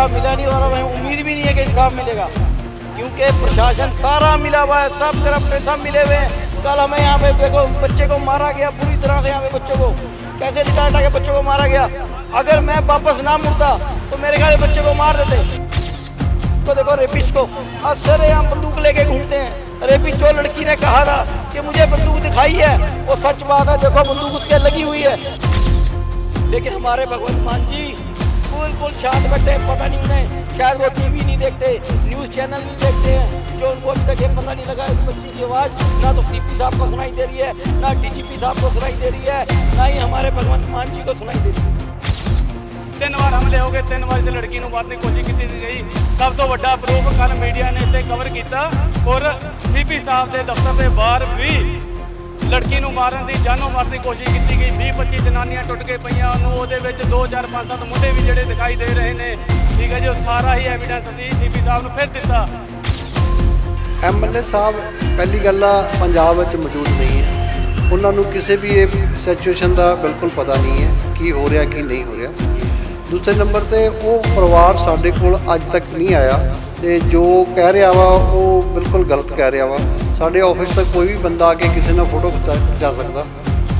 इंसाफ मिला नहीं और हमें उम्मीद भी नहीं है कि इंसाफ मिलेगा। क्योंकि प्रशासन सारा मिला हुआ है, सब करप्ट सब मिले हुए हैं। कल हमें यहाँ पे देखो, बच्चे को मारा गया पूरी तरह से यहाँ पे बच्चों को। कैसे लिटा के बच्चों को मारा गया? अगर मैं वापस ना मुड़ता तो मेरे घर बच्चे को मार देते। को देखो, रेपिस्ट को असर हम बंदूक लेके घूमते हैं। रेपिस्ट जो लड़की ने कहा था कि मुझे बंदूक दिखाई है, वो सच बात है, देखो, बंदूक उसके लगी हुई है। लेकिन हमारे भगवंत मान जी बिल्कुल शांत बैठे हैं, पता नहीं उन्हें शायद वो टीवी नहीं देखते न्यूज़ चैनल नहीं देखते हैं जो उनको अभी तक ये पता नहीं लगा इस बच्ची की आवाज़ ना तो सीपी साहब को सुनाई दे रही है ना डीजीपी साहब को सुनाई दे रही है ना ही हमारे भगवंत मान जी को सुनाई दे रही है ਤਿੰਨ ਵਾਰ ਹਮਲੇ ਹੋ ਗਏ ਤਿੰਨ ਵਾਰ ਇਸ ਲੜਕੀ ਨੂੰ ਮਾਰਨ ਦੀ ਕੋਸ਼ਿਸ਼ ਕੀਤੀ ਗਈ ਸਭ ਤੋਂ ਵੱਡਾ ਪ੍ਰੂਫ ਕੱਲ ਮੀਡੀਆ ਨੇ ਇੱਥੇ ਕਵਰ ਕੀਤਾ ਔਰ ਸੀਪੀ ਸਾਹਿਬ ਦੇ ਦਫ਼ਤਰ ਦੇ ਬਾਹਰ ਵੀ ਲੜਕੀ ਨੂੰ ਮਾਰਨ ਦੀ, ਜਾਨੋਂ ਮਾਰਨ ਦੀ ਕੋਸ਼ਿਸ਼ ਕੀਤੀ ਗਈ। 20 25 ਜਨਾਨੀਆਂ ਟੁੱਟ ਕੇ ਪਈਆਂ। ਉਹਨੂੰ ਉਹਦੇ ਵਿੱਚ 2 4 5 7 ਮੁੰਡੇ ਵੀ ਜਿਹੜੇ ਦਿਖਾਈ ਦੇ ਰਹੇ ਨੇ। ਠੀਕ ਹੈ ਜੀ, ਉਹ ਸਾਰਾ ਹੀ ਐਵੀਡੈਂਸ ਅਸੀਂ ਸੀਪੀ ਸਾਹਿਬ ਨੂੰ ਫਿਰ ਦਿੱਤਾ। ਐਮਐਲਏ ਸਾਹਿਬ, ਪਹਿਲੀ ਗੱਲ ਆ ਪੰਜਾਬ ਵਿੱਚ ਮੌਜੂਦ ਨਹੀਂ ਹੈ। ਉਹਨਾਂ ਨੂੰ ਕਿਸੇ ਵੀ ਇਹ ਸਿਚੁਏਸ਼ਨ ਦਾ ਬਿਲਕੁਲ ਪਤਾ ਨਹੀਂ ਹੈ ਕੀ ਹੋ ਰਿਹਾ, ਕੀ ਨਹੀਂ ਹੋ ਰਿਹਾ। ਦੂਸਰੇ ਨੰਬਰ ਤੇ ਉਹ ਪਰਿਵਾਰ ਸਾਡੇ ਕੋਲ ਅੱਜ ਤੱਕ ਨਹੀਂ ਆਇਆ ਤੇ ਜੋ ਕਹਿ ਰਿਹਾ ਵਾ, ਉਹ ਬਿਲਕੁਲ ਗਲਤ ਕਹਿ ਰਿਹਾ ਵਾ। ਸਾਡੇ ਆਫਿਸ ਤੱਕ ਕੋਈ ਵੀ ਬੰਦਾ ਆ ਕੇ ਕਿਸੇ ਨਾਲ ਫੋਟੋ ਖਿਚਾ ਖਿਚਾ ਸਕਦਾ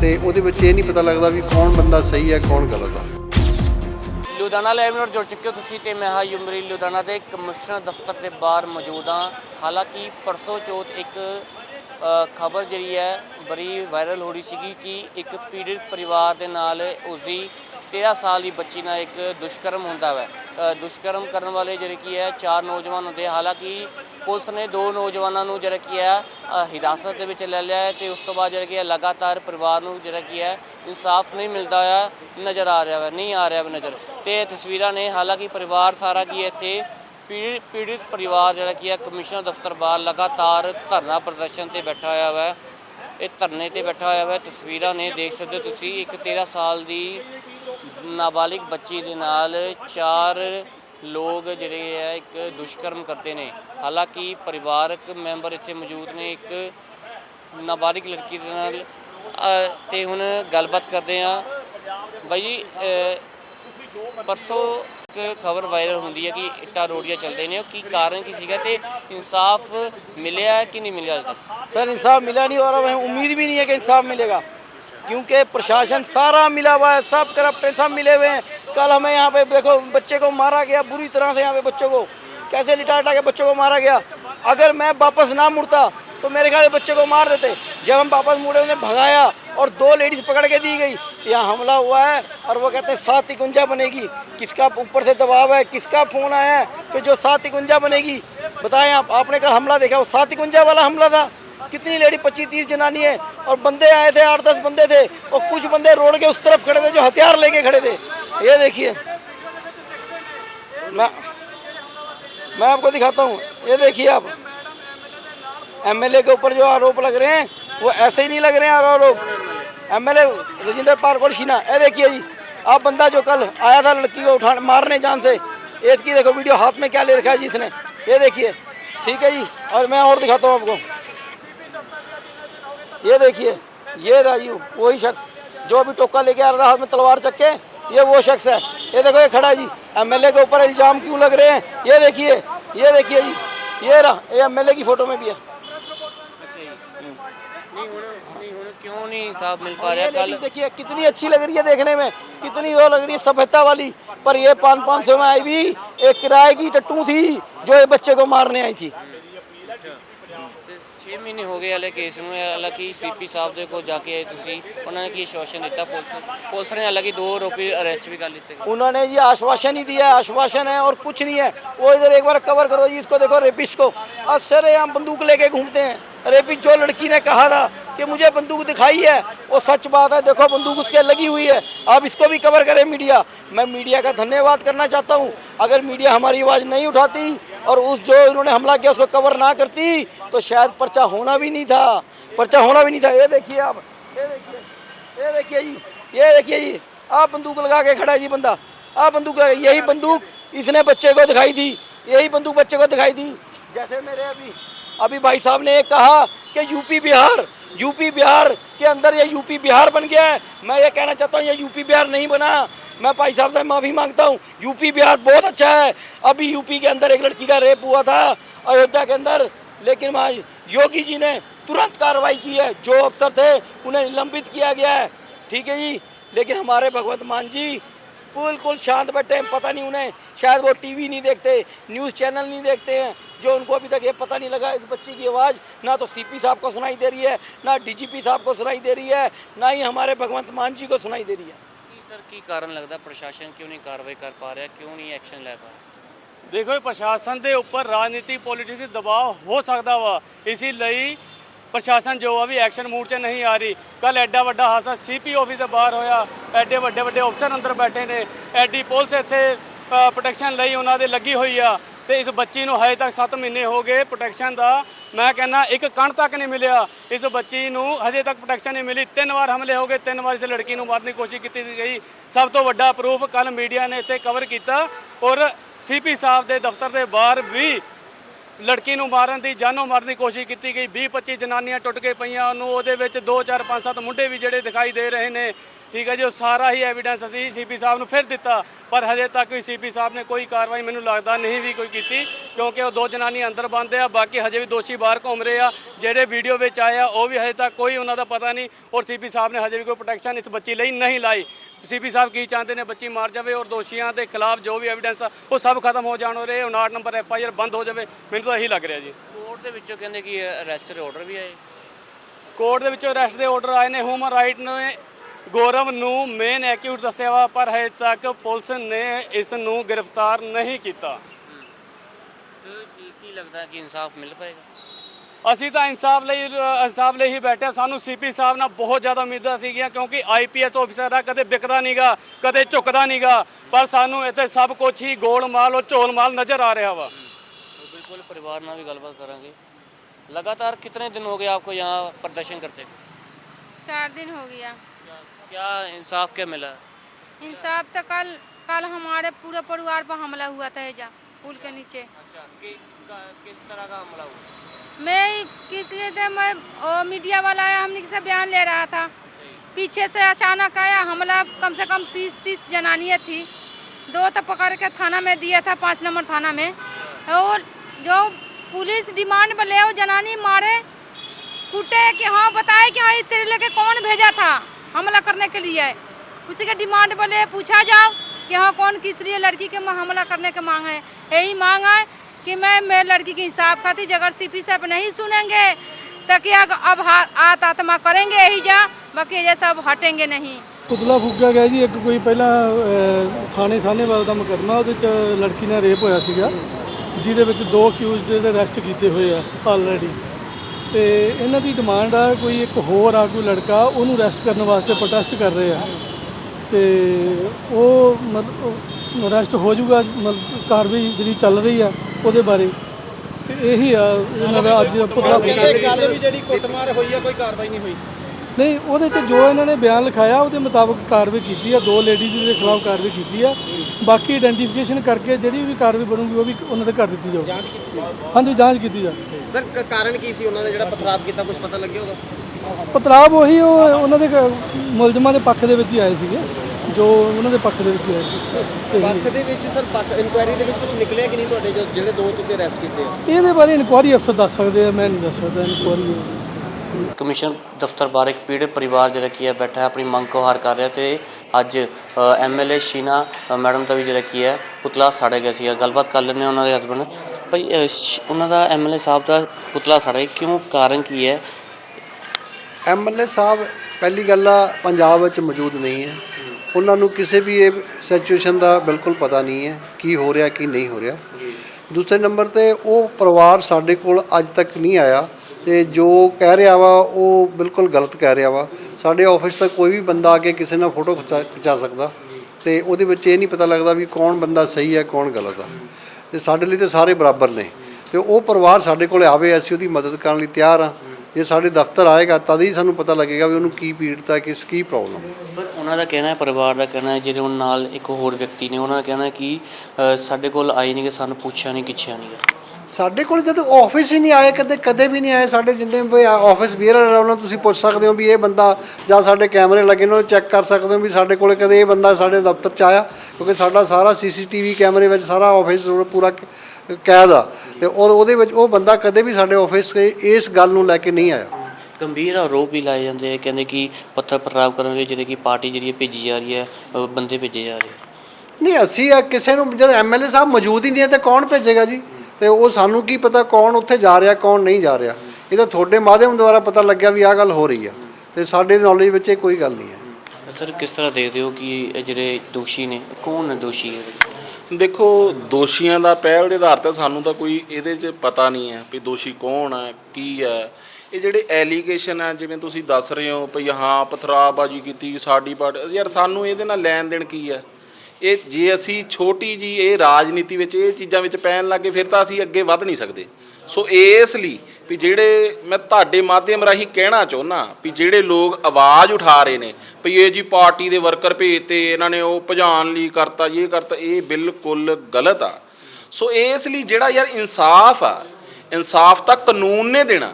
ਤੇ ਉਹਦੇ ਵਿੱਚ ਇਹ ਨਹੀਂ ਪਤਾ ਲੱਗਦਾ ਵੀ ਕੌਣ ਬੰਦਾ ਸਹੀ ਹੈ, ਕੌਣ ਗਲਤ ਆ ਲੁਧਿਆਣਾ ਲਾਈਵ ਨਾਲ ਜੁੜ ਚੁੱਕੇ ਹੋ ਤੁਸੀਂ ਤੇ ਮੈਂ ਹਾਂ ਯੁਮਰੀ, ਲੁਧਿਆਣਾ ਦੇ ਕਮਿਸ਼ਨਰ ਦਫ਼ਤਰ ਦੇ ਬਾਹਰ ਮੌਜੂਦ ਹਾਂ। ਹਾਲਾਂਕਿ ਪਰਸੋਂ ਚੌਥ ਇੱਕ ਖਬਰ ਜਿਹੜੀ ਹੈ, ਬੜੀ ਵਾਇਰਲ ਹੋ ਰਹੀ ਸੀਗੀ ਕਿ ਇੱਕ ਪੀੜਿਤ ਪਰਿਵਾਰ ਦੇ ਨਾਲ ਉਸਦੀ 13 ਸਾਲ ਦੀ ਬੱਚੀ ਨਾਲ ਇੱਕ ਦੁਸ਼ਕਰਮ ਹੁੰਦਾ ਹੈ ਦੁਸ਼ਕਰਮ ਕਰਨ ਵਾਲੇ ਜਿਹੜੇ ਕੀ ਹੈ, ਚਾਰ ਨੌਜਵਾਨ ਹੁੰਦੇ ਹਾਲਾਂਕਿ ਪੁਲਿਸ ਨੇ ਦੋ ਨੌਜਵਾਨਾਂ ਨੂੰ ਜਿਹੜਾ ਕੀ ਹੈ ਹਿਰਾਸਤ ਦੇ ਵਿੱਚ ਲੈ ਲਿਆ ਹੈ ਤੇ ਉਸ ਤੋਂ ਬਾਅਦ ਜਿਹੜਾ ਕੀ ਹੈ, ਲਗਾਤਾਰ ਪਰਿਵਾਰ ਨੂੰ ਜਿਹੜਾ ਕੀ ਹੈ, ਇਨਸਾਫ ਨਹੀਂ ਮਿਲਦਾ ਹੋਇਆ ਨਜ਼ਰ ਆ ਰਿਹਾ ਹੈ ਨਹੀਂ ਆ ਰਿਹਾ ਨਜ਼ਰ। ਤੇ ਇਹ ਤਸਵੀਰਾਂ ਨੇ, ਹਾਲਾਂਕਿ ਪਰਿਵਾਰ ਸਾਰਾ ਕੀ ਹੈ ਇੱਥੇ ਪੀੜਿਤ ਪੀੜਿਤ ਪਰਿਵਾਰ ਜਿਹੜਾ ਕੀ ਹੈ, ਕਮਿਸ਼ਨਰ ਦਫ਼ਤਰ ਬਾਹਰ ਲਗਾਤਾਰ ਧਰਨਾ ਪ੍ਰਦਰਸ਼ਨ ਤੇ ਬੈਠਾ ਹੋਇਆ ਹੈ ਇਹ ਧਰਨੇ ਤੇ ਬੈਠਾ ਹੋਇਆ ਹੈ ਤਸਵੀਰਾਂ ਨੇ, ਦੇਖ ਸਕਦੇ ਹੋ ਤੁਸੀਂ, ਇੱਕ 13 ਸਾਲ ਦੀ ਨਾਬਾਲਿਗ ਬੱਚੀ ਦੇ ਨਾਲ ਚਾਰ ਲੋਕ ਜਿਹੜੇ ਹੈ ਇੱਕ ਦੁਸ਼ਕਰਮ ਕਰਦੇ ਨੇ ਹਾਲਾਂਕਿ ਪਰਿਵਾਰਕ ਮੈਂਬਰ ਇੱਥੇ ਮੌਜੂਦ ਨੇ ਇੱਕ ਨਾਬਾਲਿਗ ਲੜਕੀ ਦੇ ਨਾਲ ਅ, ਤੇ ਹੁਣ ਗੱਲਬਾਤ ਕਰਦੇ ਆ ਬਾਈ ਜੀ ਅ, ਪਰਸੋਂ ਇੱਕ ਖਬਰ ਵਾਇਰਲ ਹੁੰਦੀ ਹੈ ਕਿ ਇੱਟਾਂ ਰੋੜੀਆਂ ਚੱਲਦੇ ਨੇ ਉਹ ਕੀ ਕਾਰਨ ਕੀ ਸੀਗਾ ਤੇ ਇਨਸਾਫ ਮਿਲਿਆ ਹੈ ਕਿ ਨਹੀਂ ਮਿਲਿਆ ਅਜੇ ਤੱਕ सर इंसाफ मिला नहीं और हमें उम्मीद भी नहीं है कि इंसाफ मिलेगा क्योंकि प्रशासन सारा मिला हुआ है सब करप्ट है सब मिले हुए हैं कल हमें यहाँ पे देखो, बच्चे को मारा गया, बुरी तरह से यहाँ पे बच्चों को। कैसे लिटा लिटा के बच्चों को मारा गया? अगर मैं वापस ना मुड़ता तो मेरे ख्याल बच्चे को मार देते। जब हम वापस मुड़े, उन्हें भगाया और दो लेडीज़ पकड़ के दी गई। यहाँ हमला हुआ है और वो कहते हैं, सात तिकुंजा बनेगी। किसका ऊपर से दबाव है? किसका फ़ोन आया है कि जो सात तिकुंजा बनेगी? बताएँ आप, आपने कल हमला देखा, वो सात तिकुंजा वाला हमला था। कितनी लेडी, पच्चीस, तीस जनानी है और बंदे आए थे, आठ, दस बंदे थे और कुछ बंदे रोड के उस तरफ़ खड़े थे, जो हथियार लेके खड़े थे। ये देखिए। मैं मैं आपको दिखाता हूँ। ये देखिए आप। एमएलए के ऊपर जो आरोप लग रहे हैं, वो ऐसे ही नहीं लग रहे हैं आरोप। एमएलए राजेंद्र पारकोल शीना, ये देखिए जी, आप बंदा जो कल आया था लड़की को उठा मारने जान से, इसकी देखो वीडियो हाथ में क्या ले रखा है जी इसने। ये देखिए, ठीक है जी, और मैं और दिखाता हूँ आपको। ये देखिए, ये राजू, वही शख्स जो अभी टोका लेके आ रहा था हाथ में तलवार चक के ये वो शख्स है। ये देखो ये खड़ा जी। एमएलए के ऊपर इल्ज़ाम क्यों लग रहे हैं? ये देखिए ये देखिए जी। ये रहा ये एमएलए की फ़ोटो में भी है। क्यों नहीं साहब मिल पा रहा है देखिए कितनी अच्छी लग रही है देखने में। कितनी वो लग रही है सभ्यता वाली। पर ये पाँच पाँच सौ में आई भी एक किराए की टट्टू थी जो ये बच्चे को मारने आई थी। ਮਹੀਨੇ ਹੋ ਗਏ ਹਲੇ ਕੇਸ ਨੂੰ ਹਾਲਾਂਕਿ ਸੀਪੀ ਸਾਹਿਬ ਦੇ ਕੋਲ ਜਾ ਕੇ ਆਏ ਤੁਸੀਂ ਉਹਨਾਂ ਨੇ ਕੀ ਆਸ਼ਵਾਸਨ ਦਿੱਤਾ ਪੁਲਿਸ ਨੇ ਪੁਲਿਸ ਨੇ ਹਾਲਾਂਕਿ ਦੋ ਆਰੋਪੀ ਅਰੈਸਟ ਵੀ ਕਰ ਲਿੱਤੇ ਗਏ उन्होंने ये आश्वासन ही दिया है आश्वासन है और कुछ नहीं है वो इधर एक बार कवर करो जी इसको देखो रेपिस्ट को और सर हम बंदूक लेके घूमते हैं रेपिस्ट जो लड़की ने कहा था कि मुझे बंदूक दिखाई है वो सच बात है देखो बंदूक उसके लगी हुई है आप इसको भी कवर करें मीडिया मैं मीडिया का धन्यवाद करना चाहता हूँ अगर मीडिया हमारी आवाज़ नहीं उठाती और उस जो इन्होंने हमला किया उसको कवर ना करती तो शायद पर्चा होना भी नहीं था। पर्चा होना भी नहीं था। ये देखिए आप, ये देखिए ये देखिए जी, ये देखिए जी, आप बंदूक लगा के खड़ा है जी बंदा। आप बंदूक, यही बंदूक इसने बच्चे को दिखाई थी यही बंदूक बच्चे को दिखाई थी जैसे मेरे अभी अभी भाई साहब ने कहा कि यूपी बिहार यूपी बिहार के अंदर ये यूपी बिहार बन गया है। मैं ये कहना चाहता हूँ, ये यूपी बिहार नहीं बना। मैं भाई साहब से माफ़ी माँगता हूँ, यूपी बिहार बहुत अच्छा है। अभी यूपी के अंदर एक लड़की का रेप हुआ था, अयोध्या के अंदर लेकिन वहाँ योगी जी ने तुरंत कार्रवाई की है। जो अफसर थे, उन्हें निलंबित किया गया है। ठीक है जी? लेकिन हमारे भगवंत मान जी बिल्कुल शांत बैठे हैं। पता नहीं उन्हें, शायद वो टीवी नहीं देखते, न्यूज़ चैनल नहीं देखते हैं। जो उनको अभी तक ये पता नहीं लगा, इस बच्ची की आवाज़ ना तो सीपी साहब को सुनाई दे रही है, ना डीजीपी साहब को सुनाई दे रही है, ना ही हमारे भगवंत मान जी को सुनाई दे रही है। सर, की कारण लगता है? प्रशासन क्यों नहीं कार्रवाई कर पा रहा है? क्यों नहीं एक्शन ले पा रहा ਦੇਖੋ ਪ੍ਰਸ਼ਾਸਨ ਦੇ ਉੱਪਰ ਰਾਜਨੀਤੀ ਪੋਲਿਟਿਕਸ ਦਬਾਅ ਹੋ ਸਕਦਾ ਵਾ। ਇਸੇ ਲਈ ਪ੍ਰਸ਼ਾਸਨ ਜੋ ਆ ਵੀ ਐਕਸ਼ਨ ਮੂਡ 'ਚ ਨਹੀਂ ਆ ਰਹੀ। ਕੱਲ ਐਡਾ ਵੱਡਾ ਹਾਦਸਾ ਸੀਪੀ ਆਫਿਸ ਦੇ ਬਾਹਰ ਹੋਇਆ। ਐਡੇ ਵੱਡੇ ਵੱਡੇ ਅਫਸਰ ਅੰਦਰ ਬੈਠੇ ਨੇ। ਐਡੀ ਪੁਲਿਸ ਇੱਥੇ ਪ੍ਰੋਟੈਕਸ਼ਨ ਲਈ ਉਹਨਾਂ ਦੇ ਲੱਗੀ ਹੋਈ ਆ। ਤੇ ਇਸ ਬੱਚੀ ਨੂੰ ਹਜੇ ਤੱਕ 7 ਮਹੀਨੇ ਹੋ ਗਏ ਪ੍ਰੋਟੈਕਸ਼ਨ ਦਾ। ਮੈਂ ਕਹਿੰਦਾ ਇੱਕ ਕਣ ਤੱਕ ਨਹੀਂ ਮਿਲਿਆ। ਇਸ ਬੱਚੀ ਨੂੰ ਹਜੇ ਤੱਕ ਪ੍ਰੋਟੈਕਸ਼ਨ ਨਹੀਂ ਮਿਲੀ। ਤਿੰਨ ਵਾਰ ਹਮਲੇ ਹੋ ਗਏ। ਤਿੰਨ ਵਾਰ ਇਸ ਲੜਕੀ ਨੂੰ ਮਾਰਨ ਦੀ ਕੋਸ਼ਿਸ਼ ਕੀਤੀ ਗਈ। ਸਭ ਤੋਂ ਵੱਡਾ ਪ੍ਰੂਫ ਕੱਲ ਮੀਡੀਆ ਨੇ ਇੱਥੇ ਕਵਰ ਕੀਤਾ। ਔਰ ਸੀਪੀ ਸਾਹਿਬ ਦੇ ਦਫ਼ਤਰ ਦੇ ਬਾਹਰ ਵੀ ਲੜਕੀ ਨੂੰ ਮਾਰਨ ਦੀ, ਜਾਨੋਂ ਮਾਰਨ ਦੀ ਕੋਸ਼ਿਸ਼ ਕੀਤੀ ਗਈ। 20 25 ਜਨਾਨੀਆਂ ਟੁੱਟ ਕੇ ਪਈਆਂ। ਉਹਨੂੰ ਉਹਦੇ ਵਿੱਚ 2 4 5 7 ਮੁੰਡੇ ਵੀ ਜਿਹੜੇ ਦਿਖਾਈ ਦੇ ਰਹੇ ਨੇ। ਠੀਕ ਹੈ ਜੀ ਉਹ ਸਾਰਾ ਹੀ ਐਵੀਡੈਂਸ ਅਸੀਂ ਸੀਪੀ ਸਾਹਿਬ ਨੂੰ ਫਿਰ ਦਿੱਤਾ ਪਰ ਹਜੇ ਤੱਕ ਵੀ ਸੀਪੀ ਸਾਹਿਬ ਨੇ ਕੋਈ ਕਾਰਵਾਈ ਮੈਨੂੰ ਲੱਗਦਾ ਨਹੀਂ ਵੀ ਕੋਈ ਕੀਤੀ ਕਿਉਂਕਿ ਉਹ ਦੋ ਜਨਾਨੀ ਅੰਦਰ ਬੰਦ ਆ ਬਾਕੀ ਹਜੇ ਵੀ ਦੋਸ਼ੀ ਬਾਹਰ ਘੁੰਮ ਰਹੇ ਆ ਜਿਹੜੇ ਵੀਡੀਓ ਵਿੱਚ ਆਏ ਆ ਉਹ ਵੀ ਹਜੇ ਤੱਕ ਕੋਈ ਉਹਨਾਂ ਦਾ ਪਤਾ ਨਹੀਂ ਔਰ ਸੀਪੀ ਸਾਹਿਬ ਨੇ ਹਜੇ ਵੀ ਕੋਈ ਪ੍ਰੋਟੈਕਸ਼ਨ ਇਸ ਬੱਚੀ ਲਈ ਨਹੀਂ ਲਾਈ। ਸੀਪੀ ਸਾਹਿਬ ਕੀ ਚਾਹੁੰਦੇ ਨੇ ਬੱਚੀ ਮਾਰ ਜਾਵੇ ਔਰ ਦੋਸ਼ੀਆਂ ਦੇ ਖਿਲਾਫ ਜੋ ਵੀ ਐਵੀਡੈਂਸ ਆ ਉਹ ਸਭ ਖਤਮ ਹੋ ਜਾਣ ਔਰ ਇਹ 59 ਨੰਬਰ ਐਫ ਆਈ ਆਰ ਬੰਦ ਹੋ ਜਾਵੇ ਮੈਨੂੰ ਤਾਂ ਇਹੀ ਲੱਗ ਰਿਹਾ ਜੀ। ਕੋਰਟ ਦੇ ਵਿੱਚੋਂ ਕਹਿੰਦੇ ਕਿ ਅਰੈਸਟ ਦੇ ਆਰਡਰ ਵੀ ਆਏ। ਕੋਰਟ ਦੇ ਵਿੱਚੋਂ ਅਰੈਸਟ ਦੇ ਆਰਡਰ ਆਏ ਨੇ ਹਿਊਮਨ ਰਾਈਟ ਨੇ ਗੌਰਵ ਨੂੰ ਮੇਨ ਐਕਿਊਟ ਦੱਸਿਆ ਵਾ ਪਰ ਹਜੇ ਤੱਕ ਪੁਲਿਸ ਨੇ ਇਸ ਨੂੰ ਗ੍ਰਿਫਤਾਰ ਨਹੀਂ ਕੀਤਾ। ਕੀ ਲੱਗਦਾ ਕਿ ਇਨਸਾਫ ਮਿਲ ਪਾਏਗਾ? ਅਸੀਂ ਤਾਂ ਇਨਸਾਫ ਲਈ ਇਨਸਾਫ ਲਈ ਹੀ ਬੈਠੇ ਸਾਨੂੰ ਸੀਪੀ ਸਾਹਿਬ ਨਾਲ ਬਹੁਤ ਜ਼ਿਆਦਾ ਉਮੀਦਾਂ ਸੀਗੀਆਂ ਕਿਉਂਕਿ ਆਈਪੀਐਸ ਅਫਸਰ ਆ ਕਦੇ ਵਿਕਦਾ ਨਹੀਂਗਾ ਕਦੇ ਝੁਕਦਾ ਨਹੀਂਗਾ ਪਰ ਸਾਨੂੰ ਇੱਥੇ ਸਭ ਕੁਝ ਹੀ ਗੋਲ ਮਾਲ ਉਹ ਝੋਲ ਮਾਲ ਨਜ਼ਰ ਆ ਰਿਹਾ ਵਾ। ਬਿਲਕੁਲ ਪਰਿਵਾਰ ਨਾਲ ਵੀ ਗੱਲਬਾਤ ਕਰਾਂਗੇ। ਲਗਾਤਾਰ ਕਿੰਨੇ ਦਿਨ ਹੋ ਗਏ ਆਪਕੋ ਯਹਾਂ ਪ੍ਰਦਰਸ਼ਨ ਕਰਤੇ 4 ਦਿਨ ਹੋ ਗਿਆ क्या, इंसाफ क्या मिला? इंसाफ तो कल कल हमारे पूरे परिवार पर हमला हुआ था एजा पुल के नीचे। अच्छा कि, किस तरह का हमला हुआ? मैं किस लिए थे मैं वो मीडिया वाला आया हमने से बयान ले रहा था? पीछे से अचानक आया हमला कम से कम बीस तीस जनानियाँ थी। दो तो पकड़ के थाना में दिया था पाँच नंबर थाना में। और जो पुलिस डिमांड पर ले वो जनानी मारे कूटे कि हाँ बताए कि हाँ तेरे लेके कौन भेजा था? हमला करने के लिए उसी के डिमांड पर ले पूछा जाओ कि हाँ कौन किस लिए लड़की के म- हमला करने के मांग है यही मांग है कि मैं मेरे लड़की की इंसाफ खाती अगर सीपी साहब नहीं सुनेंगे तो क्या अब हा- आत आत्मा करेंगे यही जा बाकी ये सब हटेंगे नहीं ਪੁਤਲਾ ਫੂਕਿਆ ਗਿਆ ਜੀ ਇੱਕ ਕੋਈ ਪਹਿਲਾਂ ਅਹ, ਥਾਣੇ ਸਾਹਨੇਵਾਲ ਦਾ ਮੁਕੱਦਮਾ ਉਹਦੇ ਚ ਲੜਕੀ ਨਾਲ ਰੇਪ ਹੋਇਆ ਸੀਗਾ ਜਿਹਦੇ ਵਿੱਚ ਦੋ ਅਕਿਊਜ਼ਡ ਜਿਹੜੇ ਅਰੈਸਟ ਕੀਤੇ ਹੋਏ ਆ ਆਲਰੇਡੀ ਤੇ ਇਹਨਾਂ ਦੀ ਡਿਮਾਂਡ ਆ ਕੋਈ ਇੱਕ ਹੋਰ ਆ ਕੋਈ ਲੜਕਾ ਉਹਨੂੰ ਅਰੈਸਟ ਕਰਨ ਵਾਸਤੇ ਪ੍ਰੋਟੈਸਟ ਕਰ ਰਹੇ ਆ। ਤੇ ਉਹ ਮਤਲਬ ਅਰੈਸਟ ਹੋ ਜਾਊਗਾ ਮਤਲਬ ਕਾਰਵਾਈ ਜਿਹੜੀ ਚੱਲ ਰਹੀ ਆ ਉਹਦੇ ਬਾਰੇ। ਤੇ ਇਹੀ ਆ ਇਹਨਾਂ ਦਾ ਅੱਜ ਪੁਤਲਾ ਫੂਕਿਆ ਕੱਲ ਵੀ ਜਿਹੜੀ ਕੁੱਟਮਾਰ ਹੋਈ ਹੈ ਕੋਈ ਕਾਰਵਾਈ ਨਹੀਂ ਹੋਈ। ਨਹੀਂ ਉਹਦੇ ਚ ਜੋ ਇਹਨਾਂ ਨੇ ਬਿਆਨ ਲਿਖਾਇਆ ਉਹਦੇ ਮੁਤਾਬਕ ਕਾਰਵਾਈ ਕੀਤੀ ਆ ਦੋ ਲੇਡੀਜ਼ ਦੇ ਖਿਲਾਫ ਕਾਰਵਾਈ ਕੀਤੀ ਆ। ਬਾਕੀ ਆਇਡੈਂਟੀਫਿਕੇਸ਼ਨ ਕਰਕੇ ਜਿਹੜੀ ਵੀ ਕਾਰਵਾਈ ਬਣੂਗੀ ਉਹ ਵੀ ਉਹਨਾਂ ਤੇ ਕਰ ਦਿੱਤੀ ਜਾਊਗੀ। ਹਾਂਜੀ ਜਾਂਚ ਕੀਤੀ ਜਾਊਗੀ। ਸਰ ਕ- ਕਾਰਨ ਕੀ ਸੀ ਉਹਨਾਂ ਦਾ ਜਿਹੜਾ ਪਥਰਾਵ ਕੀਤਾ ਕੁਝ ਪਤਾ ਲੱਗਿਆ ਉਹਦਾ? ਪਤਰਾਬ ਉਹੀ ਉਹ ਉਹਨਾਂ ਦੇ ਕ- ਮੁਲਜ਼ਮਾਂ ਦੇ ਪੱਖ ਦੇ ਵਿੱਚ ਹੀ ਆਏ ਸੀਗੇ ਜੋ ਉਹਨਾਂ ਦੇ ਪੱਖ ਦੇ ਵਿੱਚ ਹੀ ਆਏ ਸੀ ਤੇ ਪੱਖ ਦੇ ਵਿੱਚ ਸਰ ਪੱਖ ਇਨਕੁਆਇਰੀ ਦੇ ਵਿੱਚ ਕੁਝ ਨਿਕਲਿਆ ਕਿ ਨਹੀਂ ਤੁਹਾਡੇ ਜੋ ਜਿਹੜੇ ਦੋ ਤੁਸੀਂ ਅਰੈਸਟ ਕੀਤੇ ਆ? ਇਹਦੇ ਬਾਰੇ ਇਨਕੁਆਰੀ ਅਫਸਰ ਦੱਸ ਸਕਦੇ ਆ ਮੈਂ ਨਹੀਂ ਦੱਸ ਸਕਦਾ ਇਨਕੁਆਰੀ ਕਮਿਸ਼ਨ ਦਫ਼ਤਰ ਬਾਰੇ ਇੱਕ ਪੀੜਤ ਪਰਿਵਾਰ ਜਿਹੜਾ ਕੀ ਹੈ ਬੈਠਾ ਹੈ ਆਪਣੀ ਮੰਗ ਕੋ ਹਾਰ ਕਰ ਰਿਹਾ ਤੇ ਅੱਜ ਐਮਐਲਏ ਸ਼ੀਨਾ ਮੈਡਮ ਦਾ ਵੀ ਜਿਹੜਾ ਕੀ ਹੈ ਪੁਤਲਾ ਸਾੜਿਆ ਗਿਆ ਸੀ ਗੱਲਬਾਤ ਕਰ ਲੈਂਦੇ ਹਾਂ ਉਹਨਾਂ ਦੇ ਹਸਬੰਡ ਭਾਈ ਅ, ਸ਼- ਉਹਨਾਂ ਦਾ ਐਮਐਲਏ ਸਾਹਿਬ ਦਾ ਪੁਤਲਾ ਸਾੜਿਆ ਕਿਉਂ? ਕਾਰਨ ਕੀ ਹੈ? ਐਮਐਲਏ ਸਾਹਿਬ ਪਹਿਲੀ ਗੱਲ ਆ ਪੰਜਾਬ ਵਿੱਚ ਮੌਜੂਦ ਨਹੀਂ ਹੈ। ਉਹਨਾਂ ਨੂੰ ਕਿਸੇ ਵੀ ਇਹ ਸਿਚੁਏਸ਼ਨ ਦਾ ਬਿਲਕੁਲ ਪਤਾ ਨਹੀਂ ਹੈ ਕੀ ਹੋ ਰਿਹਾ ਕੀ ਨਹੀਂ ਹੋ ਰਿਹਾ। ਦੂਸਰੇ ਨੰਬਰ ਤੇ ਉਹ ਪਰਿਵਾਰ ਸਾਡੇ ਕੋਲ ਅੱਜ ਤੱਕ ਨਹੀਂ ਆਇਆ। ਤੇ ਜੋ ਕਹਿ ਰਿਹਾ ਵਾ, ਉਹ ਬਿਲਕੁਲ ਗਲਤ ਕਹਿ ਰਿਹਾ ਵਾ। ਸਾਡੇ ਆਫਿਸ ਤੱਕ ਕੋਈ ਵੀ ਬੰਦਾ ਆ ਕੇ ਕਿਸੇ ਨਾਲ ਫੋਟੋ ਖਿਚਾ ਖਿਚਾ ਸਕਦਾ। ਤੇ ਉਹਦੇ ਵਿੱਚ ਇਹ ਨਹੀਂ ਪਤਾ ਲੱਗਦਾ ਵੀ ਕੌਣ ਬੰਦਾ ਸਹੀ ਹੈ ਕੌਣ ਗਲਤ ਆ। ਤੇ ਸਾਡੇ ਲਈ ਤੇ ਸਾਰੇ ਬਰਾਬਰ ਨੇ। ਤੇ ਉਹ ਪਰਿਵਾਰ ਸਾਡੇ ਕੋਲ ਆਵੇ, ਅਸੀਂ ਉਹਦੀ ਮਦਦ ਕਰਨ ਲਈ ਤਿਆਰ ਆ। ਜੇ ਸਾਡੇ ਦਫ਼ਤਰ ਆਏਗਾ ਤਦ ਹੀ ਸਾਨੂੰ ਪਤਾ ਲੱਗੇਗਾ ਵੀ ਉਹਨੂੰ ਕੀ ਪੀੜਤਾ ਕਿਸ ਕੀ ਪ੍ਰੋਬਲਮ ਹੈ ਪਰ ਉਹਨਾਂ ਦਾ ਕਹਿਣਾ ਹੈ ਪਰਿਵਾਰ ਦਾ ਕਹਿਣਾ ਹੈ ਜਿਹੜੇ ਉਹਨਾਂ ਨਾਲ ਇੱਕ ਹੋਰ ਵਿਅਕਤੀ ਨੇ ਉਹਨਾਂ ਦਾ ਕਹਿਣਾ ਹੈ ਕਿ ਅ, ਸਾਡੇ ਕੋਲ ਆਏ ਨਹੀਂ ਕਿ ਸਾਨੂੰ ਪੁੱਛਿਆ ਨਹੀਂ ਕਿਛਿਆ ਨਹੀਂ ਗਾ। ਸਾਡੇ ਕੋਲ ਜਦੋਂ ਆਫਿਸ ਹੀ ਨਹੀਂ ਆਏ ਕਦੇ ਕਦੇ ਵੀ ਨਹੀਂ ਆਏ ਸਾਡੇ ਜਿੰਨੇ ਵੀ ਆਫਿਸ ਬੀਅਰ ਉਹਨਾਂ ਨੂੰ ਤੁਸੀਂ ਪੁੱਛ ਸਕਦੇ ਹੋ ਵੀ ਇਹ ਬੰਦਾ ਜਾਂ ਸਾਡੇ ਕੈਮਰੇ ਲੱਗੇ ਨੇ ਉਹ ਚੈੱਕ ਕਰ ਸਕਦੇ ਹੋ ਵੀ ਸਾਡੇ ਕੋਲ ਕਦੇ ਇਹ ਬੰਦਾ ਸਾਡੇ ਦਫ਼ਤਰ 'ਚ ਆਇਆ ਕਿਉਂਕਿ ਸਾਡਾ ਸਾਰਾ ਸੀਸੀਟੀਵੀ ਕੈਮਰੇ ਵਿੱਚ ਸਾਰਾ ਆਫਿਸ ਪੂਰਾ ਕ- ਕੈਦ ਆ। ਤੇ ਔਰ ਉਹਦੇ ਵਿੱਚ ਉਹ ਬੰਦਾ ਕਦੇ ਵੀ ਸਾਡੇ ਆਫਿਸ ਇਸ ਗੱਲ ਨੂੰ ਲੈ ਕੇ ਨਹੀਂ ਆਇਆ। ਗੰਭੀਰ ਆਰੋਪ ਵੀ ਲਾਏ ਜਾਂਦੇ ਆ ਕਹਿੰਦੇ ਕਿ ਪੱਥਰ ਪਥਰਾਵ ਕਰਨ ਲਈ ਜਿਹੜੇ ਕਿ ਪਾਰਟੀ ਜਿਹੜੀ ਹੈ ਭੇਜੀ ਜਾ ਰਹੀ ਹੈ ਬੰਦੇ ਭੇਜੇ ਜਾ ਰਹੇ ਨਹੀਂ ਅਸੀਂ ਆ ਕਿਸੇ ਨੂੰ ਜਦੋਂ ਐਮਐਲਏ ਸਾਹਿਬ ਮੌਜੂਦ ਹੀ ਨਹੀਂ ਹੈ ਤੇ ਕੌਣ ਭੇਜੇਗਾ ਜੀ? ਤੇ ਉਹ ਸਾਨੂੰ ਕੀ ਪਤਾ ਕੌਣ ਉੱਥੇ ਜਾ ਰਿਹਾ ਕੌਣ ਨਹੀਂ ਜਾ ਰਿਹਾ। ਇਹ ਤਾਂ ਤੁਹਾਡੇ ਮਾਧਿਅਮ ਦੁਆਰਾ ਪਤਾ ਲੱਗਿਆ ਵੀ ਆਹ ਗੱਲ ਹੋ ਰਹੀ ਆ। ਤੇ ਸਾਡੇ ਨੌਲੇਜ ਵਿੱਚ ਇਹ ਕੋਈ ਗੱਲ ਨਹੀਂ ਹੈ। ਸਰ ਕਿਸ ਤਰ੍ਹਾਂ ਦੇਖਦੇ ਹੋ ਕਿ ਇਹ ਜਿਹੜੇ ਦੋਸ਼ੀ ਨੇ ਕੌਣ ਨੇ ਦੋਸ਼ੀ ਵਿੱਚ? ਦੇਖੋ, ਦੋਸ਼ੀਆਂ ਦਾ ਪਹਿਲ ਦੇ ਆਧਾਰ ਤੇ ਸਾਨੂੰ ਤਾਂ ਕੋਈ ਇਹਦੇ 'ਚ ਪਤਾ ਨਹੀਂ ਹੈ ਵੀ ਦੋਸ਼ੀ ਕੌਣ ਹੈ, ਕੀ ਹੈ। ਇਹ ਜਿਹੜੇ ਐਲੀਗੇਸ਼ਨ ਹੈ, ਜਿਵੇਂ ਤੁਸੀਂ ਦੱਸ ਰਹੇ ਹੋ ਵੀ ਹਾਂ ਪਥਰਾਬਾਜੀ ਕੀਤੀ, ਸਾਡੀ ਪਾਰਟੀ ਯਾਰ ਸਾਨੂੰ ਇਹਦੇ ਨਾਲ ਲੈਣ ਦੇਣ ਕੀ ਹੈ? ਇਹ ਜੇ ਅਸੀਂ ਛੋਟੀ ਜੀ ਇਹ ਰਾਜਨੀਤੀ ਵਿੱਚ ਇਹ ਚੀਜ਼ਾਂ ਵਿੱਚ ਪੈਣ ਲੱਗੇ ਫਿਰ ਤਾਂ ਅਸੀਂ ਅੱਗੇ ਵੱਧ ਨਹੀਂ ਸਕਦੇ। ਸੋ ਇਸ ਲਈ ਵੀ ਜਿਹੜੇ ਮੈਂ ਤੁਹਾਡੇ ਮਾਧਿਅਮ ਰਾਹੀਂ ਕਹਿਣਾ ਚਾਹੁੰਦਾ ਵੀ ਜਿਹੜੇ ਲੋਕ ਆਵਾਜ਼ ਉਠਾ ਰਹੇ ਨੇ ਵੀ ਇਹ ਜੀ ਪਾਰਟੀ ਦੇ ਵਰਕਰ ਭੇਜਤੇ ਇਹਨਾਂ ਨੇ ਉਹ ਭਜਾਣ ਲਈ ਕਰਤਾ ਇਹ ਕਰਤਾ, ਇਹ ਬਿਲਕੁਲ ਗਲਤ ਆ। ਸੋ ਇਸ ਲਈ ਜਿਹੜਾ ਯਾਰ ਇਨਸਾਫ ਆ, ਇਨਸਾਫ ਤਾਂ ਕਾਨੂੰਨ ਨੇ ਦੇਣਾ।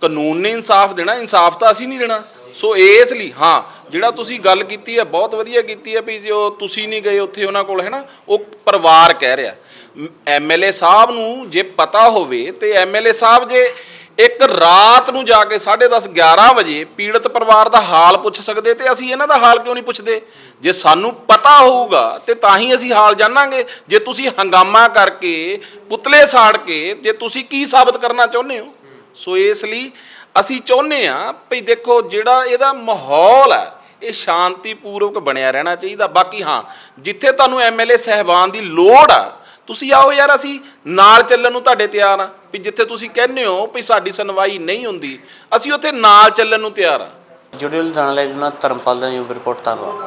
ਕਾਨੂੰਨ ਨੇ ਇਨਸਾਫ ਦੇਣਾ, ਇਨਸਾਫ ਤਾਂ ਅਸੀਂ ਨਹੀਂ ਦੇਣਾ। ਸੋ ਇਸ ਲਈ, ਹਾਂ, ਜਿਹੜਾ ਤੁਸੀਂ ਗੱਲ ਕੀਤੀ ਹੈ, ਬਹੁਤ ਵਧੀਆ ਕੀਤੀ ਹੈ ਵੀ ਜੋ ਤੁਸੀਂ ਨਹੀਂ ਗਏ ਉੱਥੇ ਉਹਨਾਂ ਕੋਲ, ਹੈ ਨਾ, ਉਹ ਪਰਿਵਾਰ ਕਹਿ ਰਿਹਾ। ਐਮਐਲਏ ਸਾਹਿਬ ਨੂੰ ਜੇ ਪਤਾ ਹੋਵੇ ਤੇ ਐਮਐਲਏ ਸਾਹਿਬ ਜੇ ਇੱਕ ਰਾਤ ਨੂੰ ਜਾ ਕੇ 10:30 11 ਵਜੇ ਪੀੜਤ ਪਰਿਵਾਰ ਦਾ ਹਾਲ ਪੁੱਛ ਸਕਦੇ ਤੇ ਅਸੀਂ ਇਹਨਾਂ ਦਾ ਹਾਲ ਕਿਉਂ ਨਹੀਂ ਪੁੱਛਦੇ? ਜੇ ਸਾਨੂੰ ਪਤਾ ਹੋਊਗਾ ਤੇ ਤਾਂ ਹੀ ਅਸੀਂ ਹਾਲ ਜਾਣਾਂਗੇ। ਜੇ ਤੁਸੀਂ ਹੰਗਾਮਾ ਕਰਕੇ ਪੁਤਲੇ ਸਾੜ ਕੇ ਜੇ ਤੁਸੀਂ ਕੀ ਸਾਬਤ ਕਰਨਾ ਚਾਹੁੰਦੇ ਹੋ? ਸੋ ਇਸ ਲਈ ਅਸੀਂ ਚਾਹੁੰਦੇ ਆ ਵੀ ਦੇਖੋ ਜਿਹੜਾ ਇਹਦਾ ਮਾਹੌਲ ਹੈ, ਇਹ ਸ਼ਾਂਤੀਪੂਰਵਕ ਬਣਿਆ ਰਹਿਣਾ ਚਾਹੀਦਾ। ਬਾਕੀ ਹਾਂ, ਜਿੱਥੇ ਤੁਹਾਨੂੰ ਐਮਐਲਏ ਸਹਿਬਾਨ ਦੀ ਲੋੜ ਆ ਤੁਸੀਂ ਆਓ ਯਾਰ, ਅਸੀਂ ਨਾਲ ਚੱਲਣ ਨੂੰ ਤੁਹਾਡੇ ਤਿਆਰ ਆ ਵੀ ਜਿੱਥੇ ਤੁਸੀਂ ਕਹਿੰਦੇ ਹੋ ਵੀ ਸਾਡੀ ਸੁਣਵਾਈ ਨਹੀਂ ਹੁੰਦੀ, ਅਸੀਂ ਉੱਥੇ ਨਾਲ ਚੱਲਣ ਨੂੰ ਤਿਆਰ ਆ ਜੁੜੇ ਜਾਣ ਲਾਈਵ ਨਾਲ ਧਰਮਪਾਲ ਦਾ ਨਿਊ ਰਿਪੋਰਟ ਧੰਨਵਾਦ